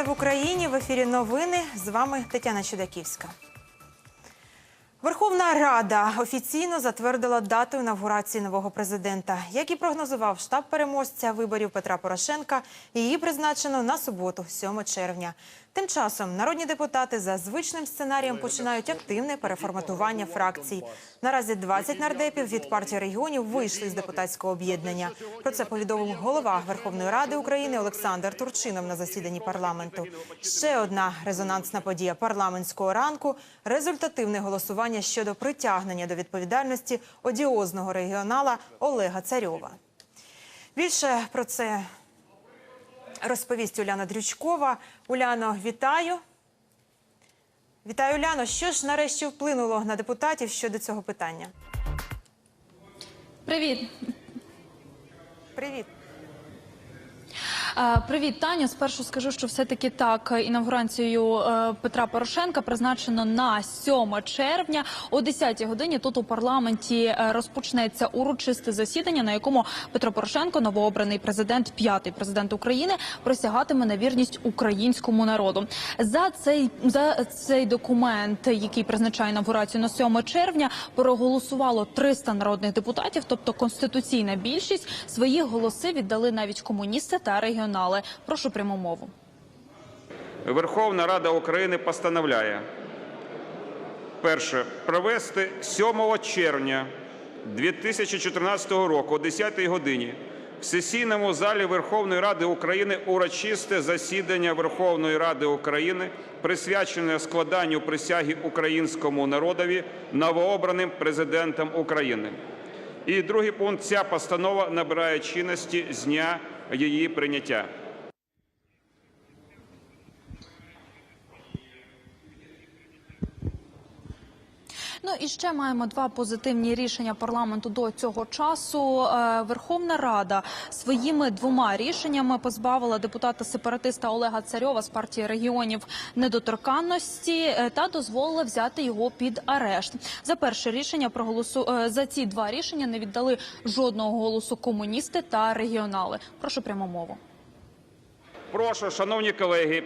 12 в Україні в ефірі новини. З вами Тетяна Чудаківська. Верховна Рада офіційно затвердила дату інавгурації нового президента. Як і прогнозував штаб переможця виборів Петра Порошенка, її призначено на суботу, 7 червня. Тим часом народні депутати за звичним сценарієм починають активне переформатування фракцій. Наразі 20 нардепів від партії регіонів вийшли з депутатського об'єднання. Про це повідомив голова Верховної Ради України Олександр Турчинов на засіданні парламенту. Ще одна резонансна подія парламентського ранку результативне голосування щодо притягнення до відповідальності одіозного регіонала Олега Царьова. Більше про це розповість Уляна Дрючкова. Уляно, вітаю. Вітаю, Уляно. Що ж нарешті вплинуло на депутатів щодо цього питання? Привіт. Привіт. Е, Привіт, Таню. Спершу скажу, що все-таки так інавгурацією е, Петра Порошенка призначено на 7 червня о 10 годині. Тут у парламенті е, розпочнеться урочисте засідання, на якому Петро Порошенко, новообраний президент, п'ятий президент України, присягатиме на вірність українському народу. За цей за цей документ, який призначає інавгурацію на 7 червня, проголосувало 300 народних депутатів, тобто конституційна більшість. Свої голоси віддали навіть комуністи та регіонали. Прошу пряму мову. Верховна Рада України постановляє перше провести 7 червня 2014 року о 10 годині в сесійному залі Верховної Ради України урочисте засідання Верховної Ради України, присвячене складанню присяги українському народові новообраним президентом України. І другий пункт ця постанова набирає чинності з дня її прийняття. Ну і ще маємо два позитивні рішення парламенту до цього часу. Е, Верховна Рада своїми двома рішеннями позбавила депутата сепаратиста Олега Царьова з партії регіонів недоторканності е, та дозволила взяти його під арешт. За перше рішення проголосу е, за ці два рішення не віддали жодного голосу комуністи та регіонали. Прошу пряму мову. Прошу, шановні колеги,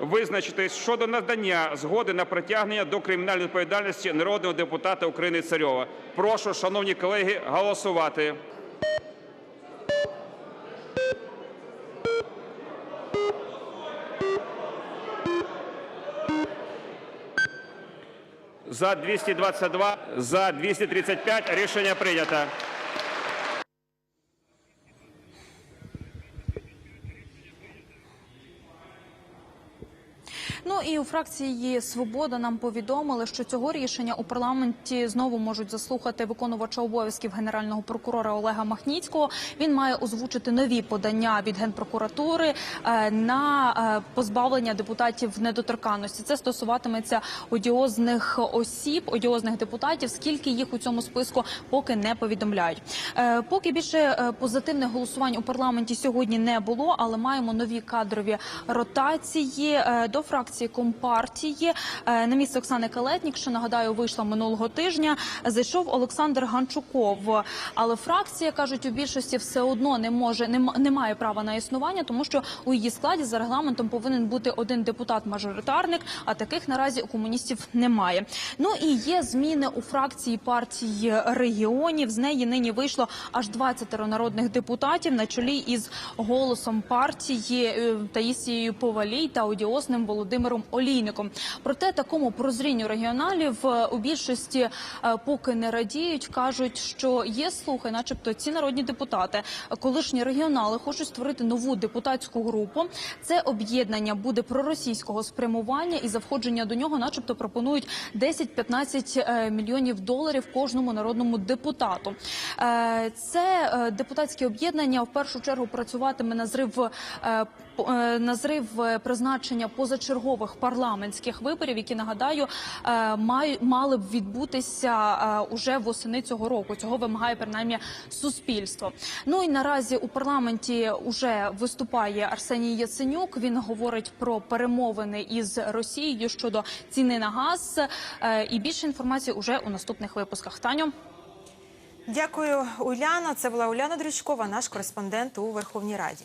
визначитись щодо надання згоди на притягнення до кримінальної відповідальності народного депутата України Царьова. Прошу, шановні колеги, голосувати. За 222, за 235 рішення прийнято. Ну і у фракції Свобода нам повідомили, що цього рішення у парламенті знову можуть заслухати виконувача обов'язків генерального прокурора Олега Махніцького. Він має озвучити нові подання від генпрокуратури е, на е, позбавлення депутатів недоторканності. Це стосуватиметься одіозних осіб, одіозних депутатів. Скільки їх у цьому списку поки не повідомляють. Е, Поки більше позитивних голосувань у парламенті сьогодні не було, але маємо нові кадрові ротації до фракції компартії е, на місце Оксани Калетнік, що нагадаю, вийшла минулого тижня. Зайшов Олександр Ганчуков. Але фракція кажуть, у більшості все одно не може не, має права на існування, тому що у її складі за регламентом повинен бути один депутат-мажоритарник. А таких наразі у комуністів немає. Ну і є зміни у фракції партії регіонів. З неї нині вийшло аж 20 народних депутатів на чолі із голосом партії е, Таїсією Повалій та одіозним Володимиром Олійником. Проте такому прозрінню регіоналів е, у більшості е, поки не радіють. кажуть, що є слухи, начебто ці народні депутати, колишні регіонали, хочуть створити нову депутатську групу. Це об'єднання буде проросійського спрямування, і за входження до нього, начебто, пропонують 10-15 е, мільйонів доларів кожному народному депутату. Це депутатське об'єднання в першу чергу працюватиме на зрив е, п- е, призначення позачергових парламентських виборів, які нагадаю е, мали б відбутися уже восени цього року. Цього вимагає принаймні суспільство. Ну і наразі у парламенті уже виступає Арсеній Яценюк. Він говорить про перемовини із Росією щодо ціни на газ. І більше інформації уже у наступних випусках. Таню. Дякую, Уляно. Це була Уляна Дрючкова, наш кореспондент у Верховній Раді.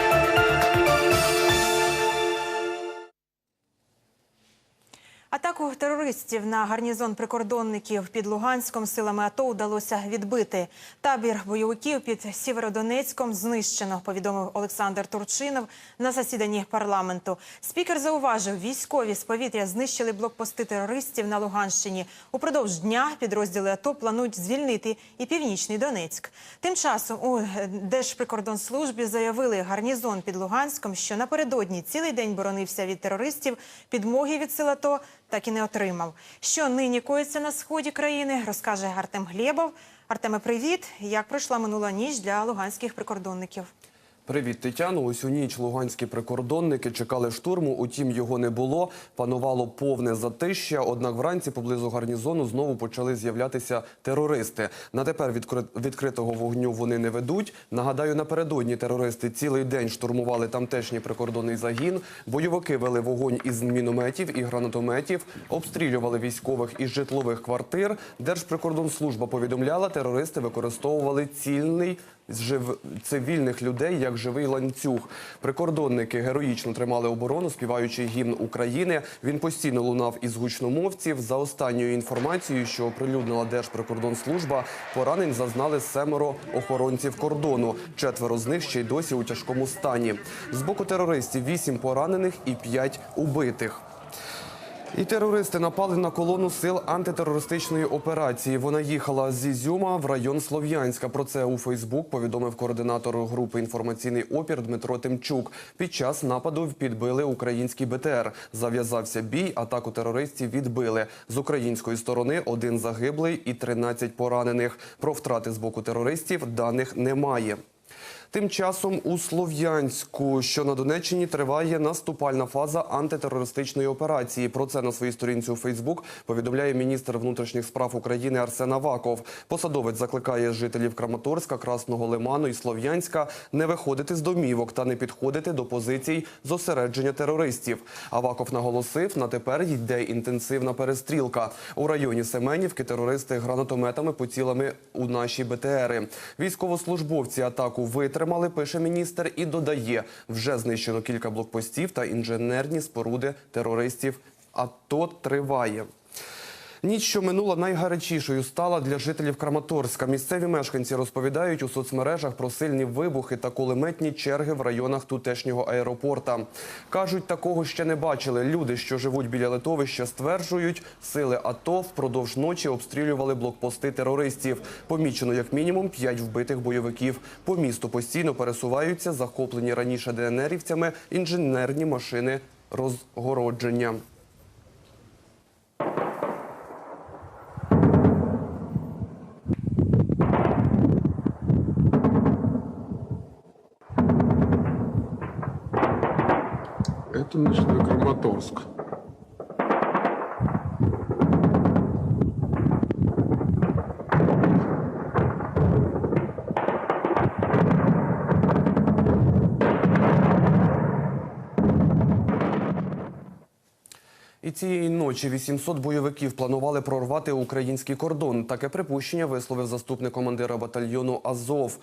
Атаку терористів на гарнізон прикордонників під Луганськом силами АТО вдалося відбити. Табір бойовиків під Сєвєродонецьком знищено, повідомив Олександр Турчинов на засіданні парламенту. Спікер зауважив, військові з повітря знищили блокпости терористів на Луганщині. Упродовж дня підрозділи АТО планують звільнити і північний Донецьк. Тим часом у Держприкордонслужбі заявили гарнізон під Луганськом, що напередодні цілий день боронився від терористів, підмоги від сил АТО так і не отримав. Що нині коїться на сході країни, розкаже Артем Глєбов. Артеме, привіт! Як пройшла минула ніч для луганських прикордонників? Привіт, Тетяно. Ось у ніч луганські прикордонники чекали штурму, утім його не було. Панувало повне затища. Однак вранці поблизу гарнізону знову почали з'являтися терористи. На тепер відкри- відкритого вогню вони не ведуть. Нагадаю, напередодні терористи цілий день штурмували тамтешній прикордонний загін. Бойовики вели вогонь із мінометів і гранатометів, обстрілювали військових із житлових квартир. Держприкордонслужба повідомляла, терористи використовували цільний жив... цивільних людей як живий ланцюг. Прикордонники героїчно тримали оборону, співаючи гімн України. Він постійно лунав із гучномовців. За останньою інформацією, що оприлюднила Держприкордонслужба, поранень зазнали семеро охоронців кордону. Четверо з них ще й досі у тяжкому стані. З боку терористів вісім поранених і п'ять убитих. І терористи напали на колону сил антитерористичної операції. Вона їхала з Ізюма в район Слов'янська. Про це у Фейсбук повідомив координатор групи інформаційний опір Дмитро Тимчук. Під час нападу підбили український БТР. Зав'язався бій, атаку терористів відбили. З української сторони один загиблий і 13 поранених. Про втрати з боку терористів даних немає. Тим часом у Слов'янську, що на Донеччині, триває наступальна фаза антитерористичної операції. Про це на своїй сторінці у Фейсбук повідомляє міністр внутрішніх справ України Арсен Аваков. Посадовець закликає жителів Краматорська, Красного Лиману і Слов'янська не виходити з домівок та не підходити до позицій зосередження терористів. Аваков наголосив, на тепер йде інтенсивна перестрілка. У районі Семенівки терористи гранатометами поцілили у наші БТРи. Військовослужбовці атаку витримали, пише міністр, і додає, вже знищено кілька блокпостів та інженерні споруди терористів. АТО триває. Ніч, що минула найгарячішою, стала для жителів Краматорська. Місцеві мешканці розповідають у соцмережах про сильні вибухи та кулеметні черги в районах тутешнього аеропорта. Кажуть, такого ще не бачили. Люди, що живуть біля литовища, стверджують, сили АТО впродовж ночі обстрілювали блокпости терористів. Помічено як мінімум п'ять вбитих бойовиків. По місту постійно пересуваються захоплені раніше ДНРівцями інженерні машини розгородження. Краматорск. І цієї ночі 800 бойовиків планували прорвати український кордон. Таке припущення висловив заступник командира батальйону Азов.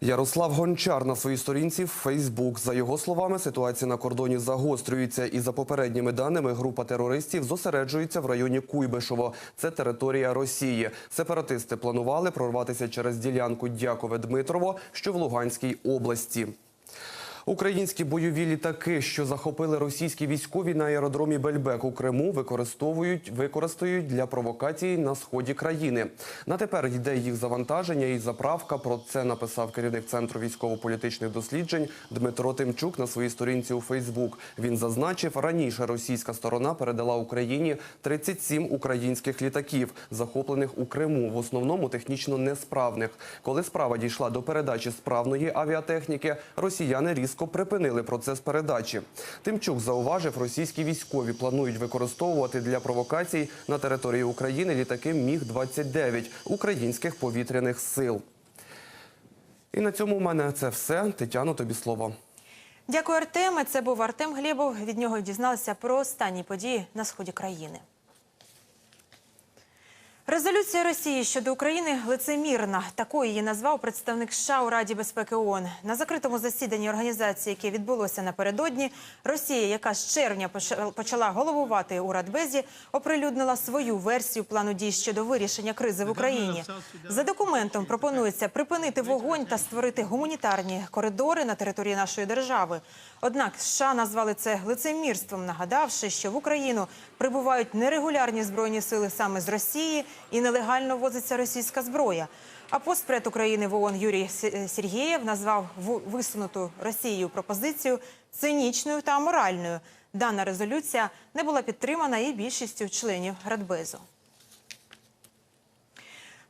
Ярослав Гончар на своїй сторінці в Фейсбук. За його словами, ситуація на кордоні загострюється, і за попередніми даними, група терористів зосереджується в районі Куйбишево. Це територія Росії. Сепаратисти планували прорватися через ділянку Дякове-Дмитрово, що в Луганській області. Українські бойові літаки, що захопили російські військові на аеродромі Бельбек у Криму, використовують використають для провокації на сході країни. На тепер йде їх завантаження і заправка. Про це написав керівник центру військово-політичних досліджень Дмитро Тимчук на своїй сторінці у Фейсбук. Він зазначив, раніше російська сторона передала Україні 37 українських літаків, захоплених у Криму, в основному технічно несправних. Коли справа дійшла до передачі справної авіатехніки, росіяни різко припинили процес передачі. Тимчук зауважив, російські військові планують використовувати для провокацій на території України літаки Міг-29 українських повітряних сил. І на цьому у мене це все. Тетяно, тобі слово. Дякую, Артеме. Це був Артем Глєбов. Від нього дізналися про останні події на сході країни. Резолюція Росії щодо України лицемірна. Такою її назвав представник США у Раді безпеки ООН. На закритому засіданні організації, яке відбулося напередодні, Росія, яка з червня почала головувати у Радбезі, оприлюднила свою версію плану дій щодо вирішення кризи в Україні. За документом пропонується припинити вогонь та створити гуманітарні коридори на території нашої держави. Однак США назвали це лицемірством, нагадавши, що в Україну прибувають нерегулярні збройні сили саме з Росії і нелегально возиться російська зброя. А постпред України в ООН Юрій С- Сергієв назвав висунуту Росією пропозицію цинічною та аморальною. Дана резолюція не була підтримана і більшістю членів Радбезу.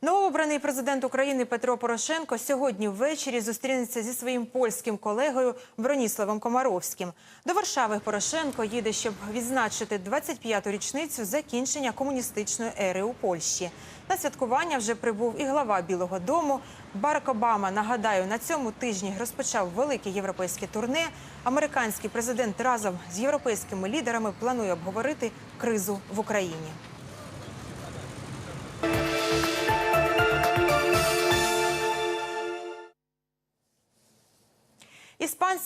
Новообраний президент України Петро Порошенко сьогодні ввечері зустрінеться зі своїм польським колегою Броніславом Комаровським. До Варшави Порошенко їде, щоб відзначити 25-ту річницю закінчення комуністичної ери у Польщі. На святкування вже прибув і глава Білого Дому. Барак Обама, нагадаю, на цьому тижні розпочав велике європейське турне. Американський президент разом з європейськими лідерами планує обговорити кризу в Україні.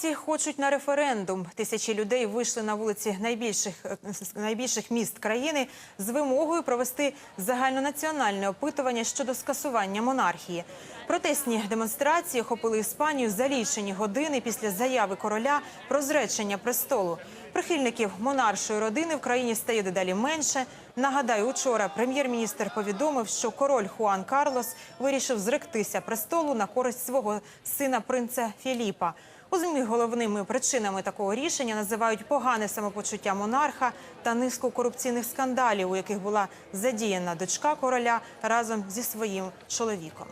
Іспанці хочуть на референдум. Тисячі людей вийшли на вулиці найбільших, е, найбільших міст країни з вимогою провести загальнонаціональне опитування щодо скасування монархії. Протестні демонстрації охопили Іспанію за лічені години після заяви короля про зречення престолу. Прихильників монаршої родини в країні стає дедалі менше. Нагадаю, учора прем'єр-міністр повідомив, що король Хуан Карлос вирішив зректися престолу на користь свого сина принца Філіпа. У ЗМІ головними причинами такого рішення називають погане самопочуття монарха та низку корупційних скандалів, у яких була задіяна дочка короля разом зі своїм чоловіком.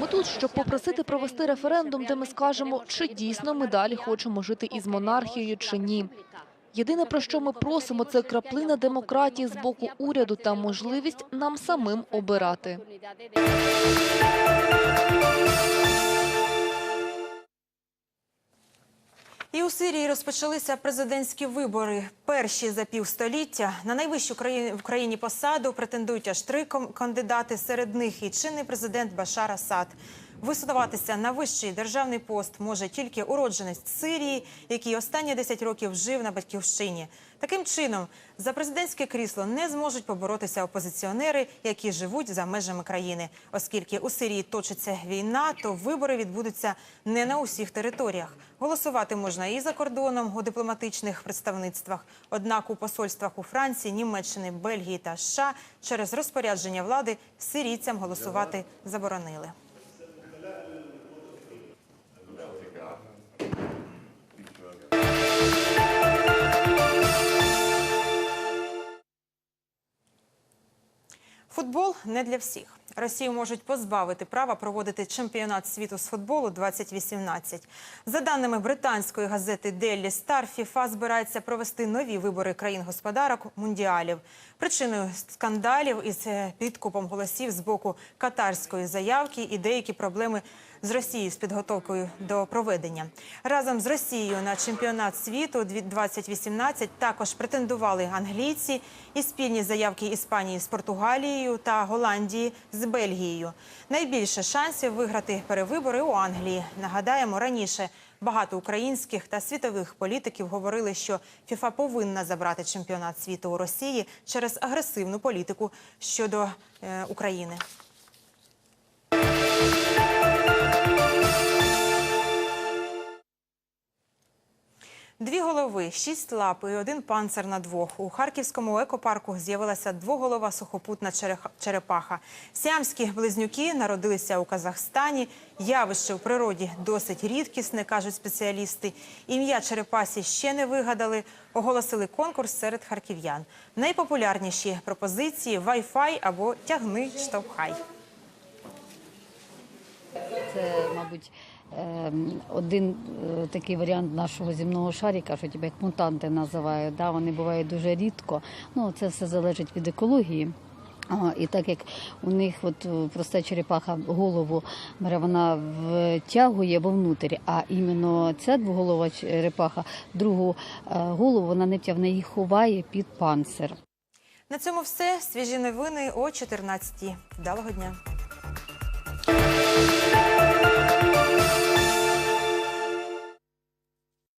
Ми тут, щоб попросити провести референдум, де ми скажемо, чи дійсно ми далі хочемо жити із монархією чи ні. Єдине, про що ми просимо, це краплина демократії з боку уряду та можливість нам самим обирати. І у Сирії розпочалися президентські вибори. Перші за півстоліття на найвищу в країні посаду претендують аж три кандидати. Серед них і чинний президент Башар Асад. Висуватися на вищий державний пост може тільки уродженець Сирії, який останні 10 років жив на батьківщині. Таким чином, за президентське крісло не зможуть поборотися опозиціонери, які живуть за межами країни. Оскільки у Сирії точиться війна, то вибори відбудуться не на усіх територіях. Голосувати можна і за кордоном у дипломатичних представництвах. Однак у посольствах у Франції, Німеччини, Бельгії та США через розпорядження влади сирійцям голосувати заборонили. Футбол не для всіх. Росію можуть позбавити права проводити чемпіонат світу з футболу 2018. За даними британської газети Daily Star, ФІФА збирається провести нові вибори країн-господарок мундіалів. Причиною скандалів із е, підкупом голосів з боку катарської заявки і деякі проблеми з Росією з підготовкою до проведення. Разом з Росією на чемпіонат світу 2018 також претендували англійці і спільні заявки Іспанії з Португалією та Голландії з Бельгією. Найбільше шансів виграти перевибори у Англії. Нагадаємо, раніше багато українських та світових політиків говорили, що ФІФА повинна забрати чемпіонат світу у Росії через агресивну політику щодо е, України. Дві голови, шість лап і один панцир на двох. У харківському екопарку з'явилася двоголова сухопутна черепаха. Сіамські близнюки народилися у Казахстані. Явище у природі досить рідкісне, кажуть спеціалісти. Ім'я черепасі ще не вигадали. Оголосили конкурс серед харків'ян. Найпопулярніші пропозиції Wi-Fi або тягни штовхай. Це, мабуть, один е, такий варіант нашого земного шарика, що тебе як мутанти називають. Да? Вони бувають дуже рідко. Ну, це все залежить від екології. І так як у них от е, проста черепаха голову вона втягує вовнутрі, а іменно ця двоголова черепаха другу е, голову вона не тягне, її ховає під панцир. На цьому все. Свіжі новини о 14-й. Вдалого дня.